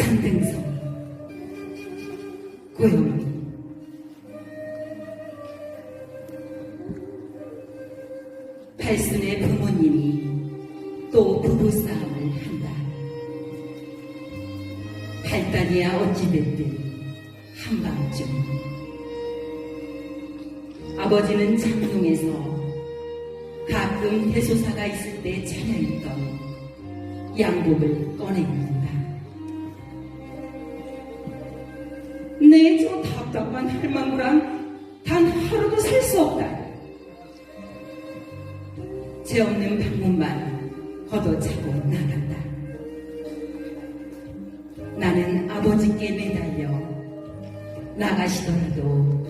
산등성 고영미 팔순의 부모님이 또 부부싸움을 한다. 발단이야 어찌됐든 한밤중 아버지는 장롱에서 가끔 대소사가 있을 때 차려입던 양복을 꺼내입는다. 내 저 답답한 할망구랑 단 하루도 살 수 없다. 죄 없는 방문만 걷어차고 나간다. 나는 아버지께 매달려 나가시더라도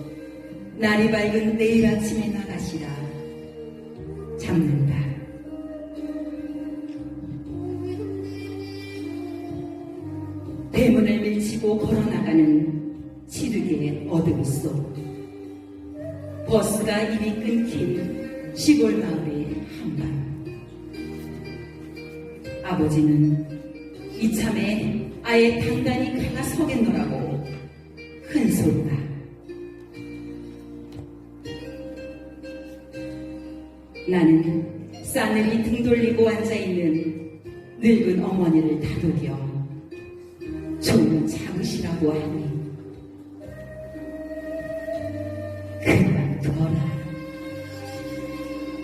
날이 밝은 내일 아침에 나가시라 잡는다. 대문을 밀치고 걸어나가는 지르게 속 버스가 이미 끊긴 시골 마을의 한밤 아버지는 이참에 아예 단단히 갈라 서겠노라고 큰 소리다. 나는 싸늘히 등 돌리고 앉아있는 늙은 어머니를 다독여 좀 참으시라고 하니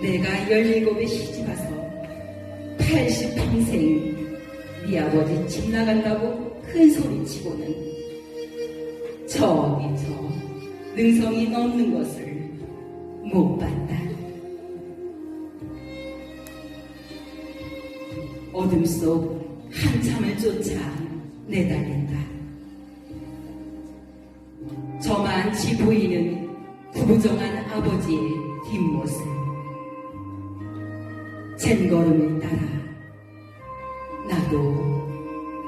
내가 열일곱에 시집 와서 80평생 네 아버지 집 나간다고 큰 소리치고는 저기 저 능성이 넘는 것을 못 봤다. 어둠 속 한참을 쫓아 내달린다. 저만치 보이는 구부정한 아버지의 뒷모습. 젠걸음을 따라 나도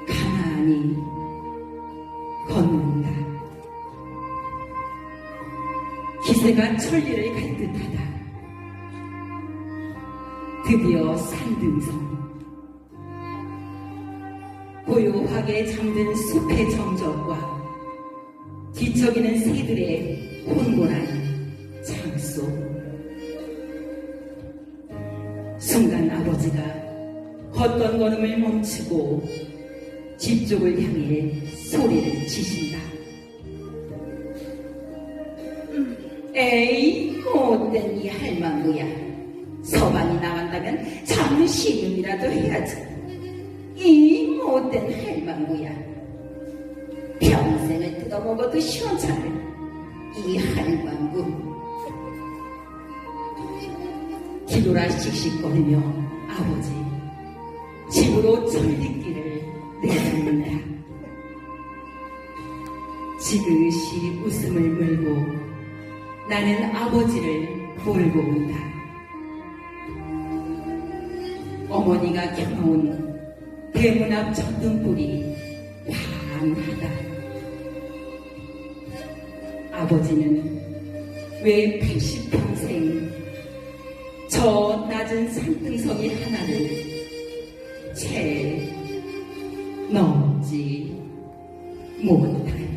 가만히 걷는다. 기세가 천리를 갈 듯하다. 드디어 산등성. 고요하게 잠든 숲의 정적과 뒤척이는 새들의 걷던 걸음을 멈추고 집 쪽을 향해 소리를 치신다. 에이, 못된 이 할망구야. 서방이 나간다면 잠시름이라도 해야지. 이 못된 할망구야. 평생을 뜯어먹어도 시원찮을 이 할망구. 기도라 씩씩거리며 아버지 집으로 천리길을 내닫는다. 지그시 웃음을 물고 나는 아버지를 몰고 온다. 어머니가 켜놓은 대문 앞 전등불이 환하다. 아버지는 왜 80평생 저 낮은 산등성이 하나를 채 넘지 못할까?